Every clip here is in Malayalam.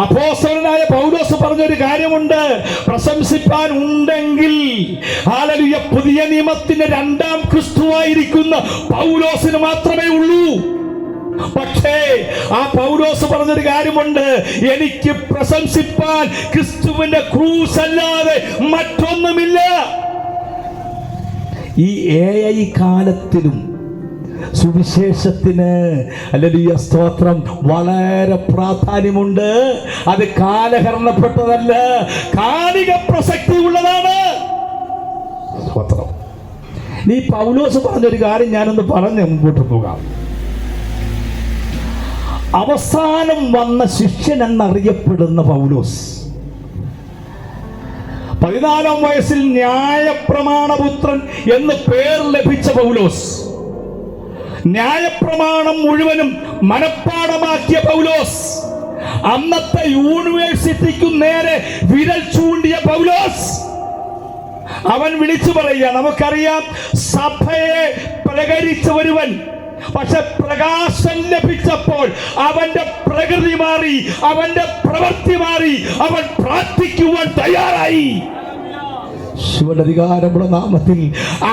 അപ്പോസ്തലനായ പൗലോസ് പറഞ്ഞൊരു കാര്യമുണ്ട്. പ്രശംസിപ്പാൻ ഉണ്ടെങ്കിൽ ഹല്ലേലൂയ പുതിയ നിയമത്തിന്റെ രണ്ടാം ക്രിസ്തുവായിരിക്കുന്ന പൗലോസിന് മാത്രമേ ഉള്ളൂ. പക്ഷേ ആ പൗലോസ് പറഞ്ഞൊരു കാര്യമുണ്ട്. എനിക്ക് പ്രശംസിപ്പാൻ ക്രിസ്തുവിന്റെ ക്രൂസ് അല്ലാതെ മറ്റൊന്നുമില്ല. ഈ എ ഐ കാലത്തിലും സുവിശേഷത്തിന്. അല്ലെങ്കിൽ സ്തോത്രം. വളരെ പ്രാധാന്യമുണ്ട്. അത് കാലഹരണപ്പെട്ടതല്ല കാലിക പ്രസക്തി ഉള്ളതാണ്. നീ പൗലോസ് പറഞ്ഞൊരു കാര്യം ഞാനൊന്ന് പറഞ്ഞ് മുമ്പോട്ട് പോകാം. അവസാനം വന്ന ശിഷ്യൻ എന്നറിയപ്പെടുന്ന പൗലോസ്. പതിനാലാം വയസ്സിൽ ന്യായപ്രമാണപുത്രൻ എന്ന് പേർ ലഭിച്ച പൗലോസ്. ന്യായപ്രമാണം മുഴുവനും മനഃപ്പാടമാക്കിയ പൗലോസ് അന്നത്തെ യൂണിവേഴ്സിറ്റിക്കു നേരെ വിരൽ ചൂണ്ടിയ പൗലോസ്. അവൻ വിളിച്ചു പറയുക നമുക്കറിയാം സഭയെ പ്രകരിച്ച ഒരുവൻ പക്ഷെ പ്രകാശം ലഭിച്ചപ്പോൾ അവന്റെ പ്രകൃതി മാറി അവന്റെ പ്രവൃത്തി മാറി അവൻ പ്രാർത്ഥിക്കുവാൻ തയ്യാറായി. ശിവന്റെ അധികാരമുള്ള നാമത്തിൽ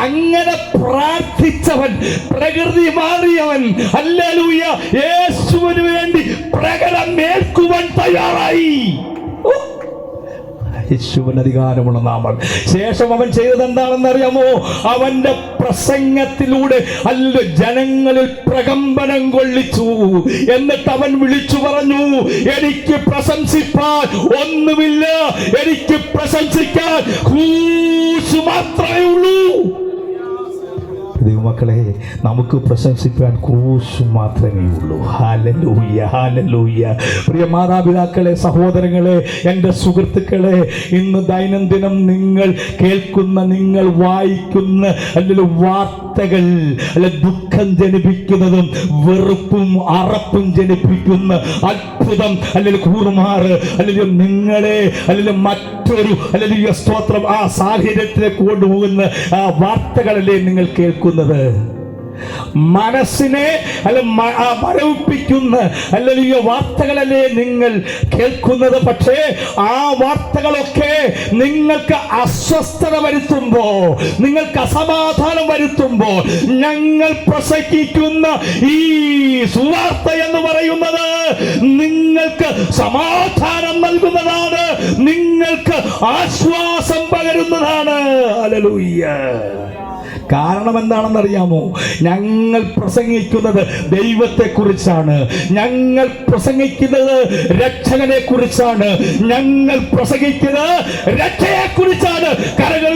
അങ്ങനെ പ്രാർത്ഥിച്ചവൻ പ്രകൃതി മാറിയവൻ അല്ലലൂയ യേശുവിന് വേണ്ടി പ്രകടം ഏൽക്കുവാൻ തയ്യാറായി! യേശുവിന് അധികാരമുള്ള നാമം. ശേഷം അവൻ ചെയ്തത് എന്താണെന്ന് അറിയാമോ? അവന്റെ പ്രസംഗത്തിലൂടെ അല്ല ജനങ്ങളിൽ പ്രകമ്പനം കൊള്ളിച്ചു. എന്നിട്ട് അവൻ വിളിച്ചു പറഞ്ഞു എനിക്ക് പ്രശംസിപ്പാൻ ഒന്നുമില്ല. എനിക്ക് പ്രശംസിക്കാൻ മാത്രമേ ഉള്ളൂ. ദൈവമക്കളെ നമുക്ക് പ്രശംസിക്കാൻ ക്രൂശ് മാത്രമേ ഉള്ളൂ. ഹാലലൂയ്യ ഹാലലൂയ്യ പ്രിയ മാതാപിതാക്കളെ സഹോദരങ്ങളെ എന്റെ സുഹൃത്തുക്കളെ ഇന്ന് ദൈനംദിനം നിങ്ങൾ കേൾക്കുന്ന നിങ്ങൾ വായിക്കുന്ന അല്ലെങ്കിൽ വാർത്തകൾ അല്ലെ ദുഃഖം ജനിപ്പിക്കുന്നതും വെറുപ്പും അറപ്പും ജനിപ്പിക്കുന്ന അത്ഭുതം അല്ലെങ്കിൽ കൂറുമാറ് അല്ലെങ്കിൽ നിങ്ങളെ അല്ലെങ്കിൽ മറ്റൊരു അല്ലെങ്കിൽ സ്തോത്രം ആ സാഹചര്യത്തിലേക്ക് കൊണ്ടുപോകുന്ന ആ വാർത്തകളല്ലേ നിങ്ങൾ കേൾക്കുന്നത്? മനസ്സിനെ അല്ല മരവിപ്പിക്കുന്ന ഈ വാർത്തകളല്ലേ നിങ്ങൾ കേൾക്കുന്നത്? പക്ഷേ ആ വാർത്തകളൊക്കെ നിങ്ങൾക്ക് അസ്വസ്ഥത വരുത്തുമ്പോ നിങ്ങൾക്ക് അസമാധാനം വരുത്തുമ്പോ ഞങ്ങൾ പ്രസംഗിക്കുന്ന ഈ സുവാർത്ത എന്ന് പറയുന്നത് നിങ്ങൾക്ക് സമാധാനം നൽകുന്നതാണ് നിങ്ങൾക്ക് ആശ്വാസം പകരുന്നതാണ്. അലലൂയ്യ കാരണം എന്താണെന്ന് അറിയാമോ ഞങ്ങൾ പ്രസംഗിക്കുന്നത് ദൈവത്തെക്കുറിച്ചാണ്. ഞങ്ങൾ പ്രസംഗിക്കുന്നത് രക്ഷകനെ കുറിച്ചാണ് ഞങ്ങൾ പ്രസംഗിക്കുന്നത് രക്ഷയെക്കുറിച്ചാണ്. കരകൾ